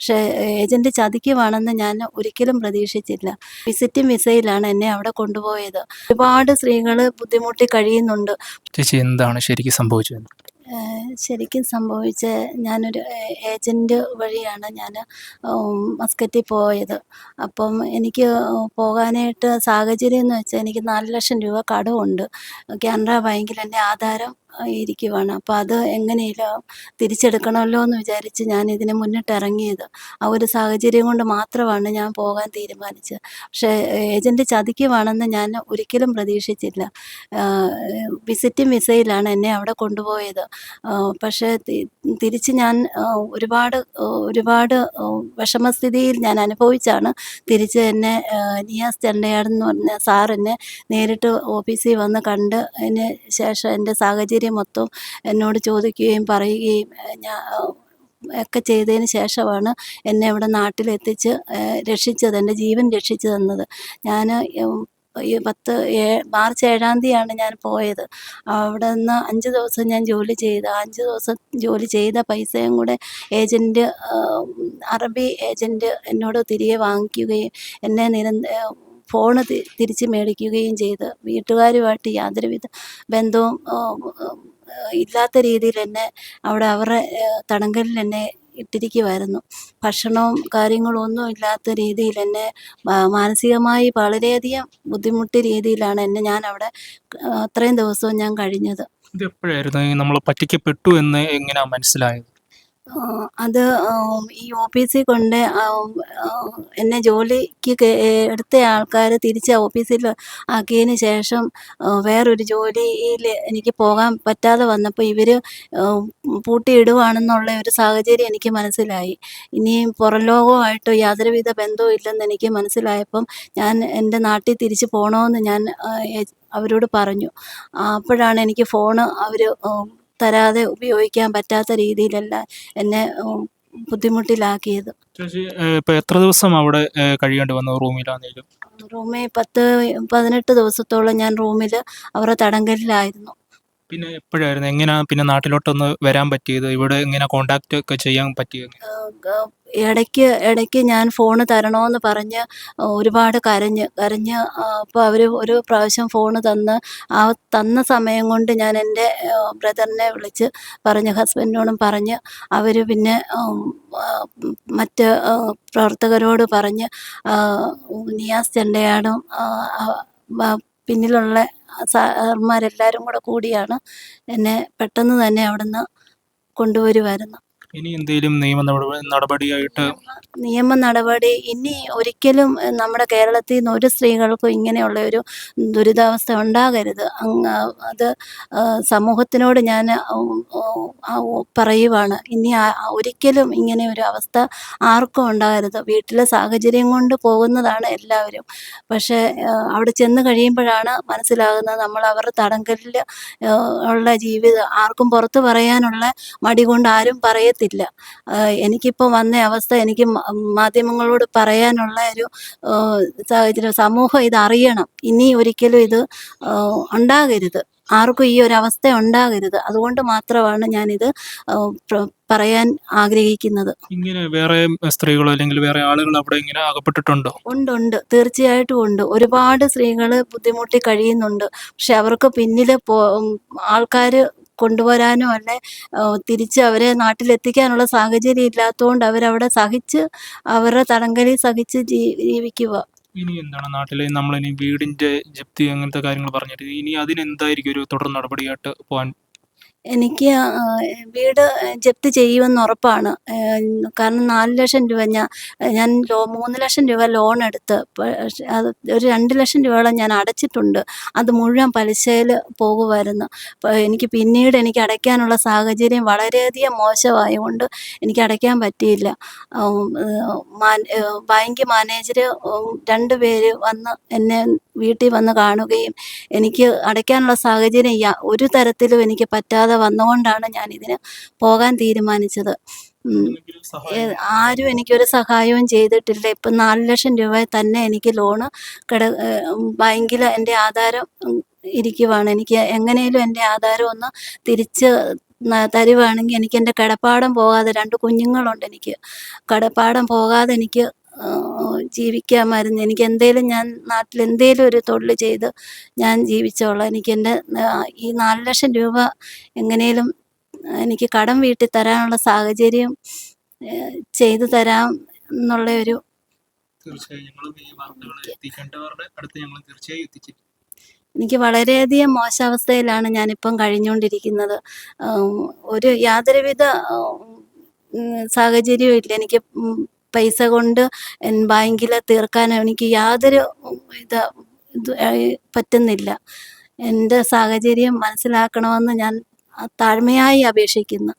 പക്ഷേ ഏജന്റ് ചതിക്കുവാണെന്ന് ഞാൻ ഒരിക്കലും പ്രതീക്ഷിച്ചില്ല. വിസിറ്റിംഗ് വിസയിലാണ് എന്നെ അവിടെ കൊണ്ടുപോയത്. ഒരുപാട് സ്ത്രീകൾ ബുദ്ധിമുട്ടി കഴിയുന്നുണ്ട്. ചേച്ചി എന്താണ് ശരിക്കും സംഭവിച്ചത്? ശരിക്കും സംഭവിച്ച ഞാനൊരു ഏജന്റ് വഴിയാണ് ഞാൻ മസ്കറ്റിൽ പോയത്. അപ്പം എനിക്ക് പോകാനായിട്ട് സാഹചര്യം എന്ന് വെച്ചാൽ എനിക്ക് നാല് ലക്ഷം രൂപ കടമുണ്ട് കാനറ ബാങ്കിൽ എന്റെ ആധാരം ഇരിക്കുവാണ് അപ്പം അത് എങ്ങനെയെങ്കിലും തിരിച്ചെടുക്കണമല്ലോ എന്ന് വിചാരിച്ച് ഞാൻ ഇതിന് മുന്നിട്ടിറങ്ങിയത്. ആ ഒരു സാഹചര്യം കൊണ്ട് മാത്രമാണ് ഞാൻ പോകാൻ തീരുമാനിച്ചത്. പക്ഷേ ഏജന്റ് ചതിക്കുവാണെന്ന് ഞാൻ ഒരിക്കലും പ്രതീക്ഷിച്ചില്ല. വിസിറ്റിംഗ് വിസയിലാണ് എന്നെ അവിടെ കൊണ്ടുപോയത്. പക്ഷേ തിരിച്ച് ഞാൻ ഒരുപാട് ഒരുപാട് വിഷമസ്ഥിതിയിൽ ഞാൻ അനുഭവിച്ചാണ് തിരിച്ച് എന്നെ നിയാസ് ചണ്ടയാടെന്ന് പറഞ്ഞ എന്നെ നേരിട്ട് ഓഫീസിൽ വന്ന് കണ്ട് അതിന് ശേഷം എന്റെ സാഹചര്യം മൊത്തം എന്നോട് ചോദിക്കുകയും പറയുകയും ഞാൻ ഒക്കെ ചെയ്തതിന് ശേഷമാണ് എന്നെ ഇവിടെ നാട്ടിലെത്തിച്ച് രക്ഷിച്ചത് എന്റെ ജീവൻ രക്ഷിച്ചു തന്നത്. ഞാൻ ഈ പത്ത് ഏ മാർച്ച് ഏഴാം തീയതിയാണ് ഞാൻ പോയത്. അവിടെ നിന്ന് അഞ്ച് ദിവസം ഞാൻ ജോലി ചെയ്ത് അഞ്ച് ദിവസം ജോലി ചെയ്ത പൈസയും കൂടെ ഏജന്റ് അറബി ഏജന്റ് എന്നോട് തിരികെ വാങ്ങിക്കുകയും എന്നെ നിരന്തര ഫോണ് തിരിച്ച് മേടിക്കുകയും ചെയ്ത് വീട്ടുകാരുമായിട്ട് യാതൊരുവിധ ബന്ധവും ഇല്ലാത്ത രീതിയിൽ തന്നെ അവിടെ അവരുടെ തടങ്കലിൽ എന്നെ ഇട്ടിരിക്കുമായിരുന്നു ഭക്ഷണവും കാര്യങ്ങളും ഒന്നും ഇല്ലാത്ത രീതിയിൽ എന്നെ മാനസികമായി വളരെയധികം ബുദ്ധിമുട്ടിയ രീതിയിലാണ് എന്നെ ഞാൻ അവിടെ അത്രയും ദിവസവും ഞാൻ കഴിഞ്ഞത്. ഇത് എപ്പോഴായിരുന്നു നമ്മൾ പറ്റിക്കപ്പെട്ടു എന്ന് എങ്ങനെയാ മനസ്സിലായത്? അത് ഈ ഓഫീസിൽ കൊണ്ട് എന്നെ ജോലിക്ക് എടുത്ത ആൾക്കാർ തിരിച്ച് ഓഫീസിൽ ആക്കിയതിന് ശേഷം വേറൊരു ജോലിയിൽ എനിക്ക് പോകാൻ പറ്റാതെ വന്നപ്പോൾ ഇവർ പൂട്ടിയിടുവാണെന്നുള്ള ഒരു സാഹചര്യം എനിക്ക് മനസ്സിലായി. ഇനി പുറം ലോകവുമായിട്ട് യാതൊരുവിധ ബന്ധവും ഇല്ലെന്ന് എനിക്ക് മനസ്സിലായപ്പം ഞാൻ എന്റെ നാട്ടിൽ തിരിച്ച് പോകണമെന്ന് ഞാൻ അവരോട് പറഞ്ഞു. അപ്പോഴാണ് എനിക്ക് ഫോണ് അവർ തരാതെ ഉപയോഗിക്കാൻ പറ്റാത്ത രീതിയിലല്ല എന്നെ ബുദ്ധിമുട്ടിലാക്കിയത്. ചേച്ചി ഏഹ്, ഇപ്പൊ എത്ര ദിവസം അവിടെ കഴിയേണ്ടി വന്നു റൂമിലാണെങ്കിലും റൂമിൽ പത്ത് പതിനെട്ട് ദിവസത്തോളം ഞാൻ റൂമിൽ അവരുടെ തടങ്കലിലായിരുന്നു. പിന്നെ എപ്പോഴായിരുന്നു? എങ്ങനെയാ പിന്നെ നാട്ടിലോട്ടൊന്ന് വരാൻ പറ്റിയത്? ഇവിടെ എങ്ങനെ കോണ്ടാക്ട് ഒക്കെ ചെയ്യാൻ പറ്റിയത് ഇടയ്ക്ക് ഇടയ്ക്ക് ഞാൻ ഫോണ് തരണമെന്ന് പറഞ്ഞ് ഒരുപാട് കരഞ്ഞ് കരഞ്ഞ് അപ്പോൾ അവർ ഒരു പ്രാവശ്യം ഫോണ് തന്ന് ആ തന്ന സമയം കൊണ്ട് ഞാൻ എന്റെ ബ്രദറിനെ വിളിച്ച് പറഞ്ഞ് ഹസ്ബൻഡിനോടും പറഞ്ഞ് അവർ പിന്നെ മറ്റ് പ്രവർത്തകരോട് പറഞ്ഞ് നിയാസ് ചെണ്ടയാടും പിന്നിലുള്ള സാർമാരെല്ലാവരും കൂടെ കൂടിയാണ് എന്നെ പെട്ടെന്ന് തന്നെ അവിടുന്ന് കൊണ്ടുവരുമായിരുന്നു ഇനി എന്തെങ്കിലും നിയമ നടപ- നടപടിയായിട്ട് നിയമ നടപടി ഇനി ഒരിക്കലും നമ്മുടെ കേരളത്തിൽ നിന്ന് ഒരു സ്ത്രീകൾക്കും ഇങ്ങനെയുള്ള ഒരു ദുരിതാവസ്ഥ ഉണ്ടാകരുത്. അത് സമൂഹത്തിനോട് ഞാൻ പറയുവാണ്. ഇനി ഒരിക്കലും ഇങ്ങനെ ഒരു അവസ്ഥ ആർക്കും ഉണ്ടാകരുത്. വീട്ടിലെ സാഹചര്യം കൊണ്ട് പോകുന്നതാണ് എല്ലാവരും. പക്ഷേ അവിടെ ചെന്ന് കഴിയുമ്പോഴാണ് മനസ്സിലാകുന്നത് നമ്മൾ അവരുടെ തടങ്കലിൽ ഉള്ള ജീവിതം ആർക്കും പുറത്ത് പറയാനുള്ള മടി കൊണ്ട് ആരും പറയത്തില്ല. ആഹ് എനിക്കിപ്പോൾ വന്ന അവസ്ഥ എനിക്ക് മാധ്യമങ്ങളോട് പറയാനുള്ള ഒരു സാഹചര്യം സമൂഹം ഇത് അറിയണം ഇനി ഒരിക്കലും ഇത് ഉണ്ടാകരുത്. ആർക്കും ഈ ഒരു അവസ്ഥ ഉണ്ടാകരുത്. അതുകൊണ്ട് മാത്രമാണ് ഞാനിത് പറയാൻ ആഗ്രഹിക്കുന്നത്. ഇങ്ങനെ വേറെ സ്ത്രീകളോ അല്ലെങ്കിൽ വേറെ ആളുകൾ അവിടെ ഇങ്ങനെ അകപ്പെട്ടിട്ടുണ്ടോ? ഉണ്ട് ഉണ്ട്. തീർച്ചയായിട്ടും ഉണ്ട്. ഒരുപാട് സ്ത്രീകൾ ബുദ്ധിമുട്ടി കഴിയുന്നുണ്ട്. പക്ഷെ അവർക്ക് പിന്നിൽ ആൾക്കാര് ആൾക്കാർ കൊണ്ടുവരാനോ അല്ലെ തിരിച്ച് അവരെ നാട്ടിലെത്തിക്കാനുള്ള സാഹചര്യം ഇല്ലാത്തതുകൊണ്ട് അവരവിടെ സഹിച്ച് അവരുടെ തടങ്കലിൽ സഹിച്ച് ജീവിക്കുക. ഇനി എന്താണ് നാട്ടിലെ നമ്മളിനി വീടിന്റെ ജപ്തി അങ്ങനത്തെ കാര്യങ്ങൾ പറഞ്ഞിട്ട് ഇനി അതിനെന്തായിരിക്കും ഒരു തുടർ നടപടിയായിട്ട് പോകാൻ എനിക്ക് വീട് ജപ്തി ചെയ്യുമെന്ന് ഉറപ്പാണ്. കാരണം നാല് ലക്ഷം രൂപ ഞാൻ ഞാൻ ലോ മൂന്ന് ലക്ഷം രൂപ ലോൺ എടുത്ത് അത് ഒരു രണ്ട് ലക്ഷം രൂപയോളം ഞാൻ അടച്ചിട്ടുണ്ട്. അത് മുഴുവൻ പലിശയിൽ പോകുമായിരുന്നു. എനിക്ക് പിന്നീട് എനിക്ക് അടയ്ക്കാനുള്ള സാഹചര്യം വളരെയധികം മോശമായതുകൊണ്ട് എനിക്ക് അടയ്ക്കാൻ പറ്റിയില്ല. ബാങ്ക് മാനേജർ രണ്ട് പേര് വന്ന് എന്നെ വീട്ടിൽ വന്ന് കാണുകയും എനിക്ക് അടയ്ക്കാനുള്ള സാഹചര്യം ഒരു തരത്തിലും എനിക്ക് പറ്റാതെ വന്നുകൊണ്ടാണ് ഞാൻ ഇതിന് പോകാൻ തീരുമാനിച്ചത്. ആരും എനിക്കൊരു സഹായവും ചെയ്തിട്ടില്ല. ഇപ്പം നാല് ലക്ഷം രൂപ തന്നെ എനിക്ക് ലോണ് കിട ബാങ്കിൽ എന്റെ ആധാരം ഇരിക്കുവാണ്. എനിക്ക് എങ്ങനെയും എന്റെ ആധാരം ഒന്ന് തിരിച്ച് തരുവാണെങ്കിൽ എനിക്ക് എന്റെ കിടപ്പാടം പോകാതെ രണ്ട് കുഞ്ഞുങ്ങളുണ്ട് എനിക്ക്. കിടപ്പാടം പോകാതെ എനിക്ക് ജീവിക്കാമായിരുന്നു എനിക്ക് എന്തേലും ഞാൻ നാട്ടിൽ എന്തേലും ഒരു തൊഴിൽ ചെയ്ത് ഞാൻ ജീവിച്ചോളാം. എനിക്ക് എന്റെ ഈ നാല് ലക്ഷം രൂപ എങ്ങനെയും എനിക്ക് കടം വീട്ടി തരാനുള്ള സാഹചര്യം ചെയ്തു തരാം എന്നുള്ള ഒരു എനിക്ക് വളരെയധികം മോശാവസ്ഥയിലാണ് ഞാനിപ്പം കഴിഞ്ഞുകൊണ്ടിരിക്കുന്നത്. ഒരു യാതൊരുവിധ സാഹചര്യവും ഇല്ല. എനിക്ക് പൈസ കൊണ്ട് ബാങ്കിൽ തീർക്കാൻ എനിക്ക് യാതൊരു ഇത് പറ്റുന്നില്ല. എന്റെ സാഹചര്യം മനസ്സിലാക്കണമെന്ന് ഞാൻ താഴ്മയായി അപേക്ഷിക്കുന്നു.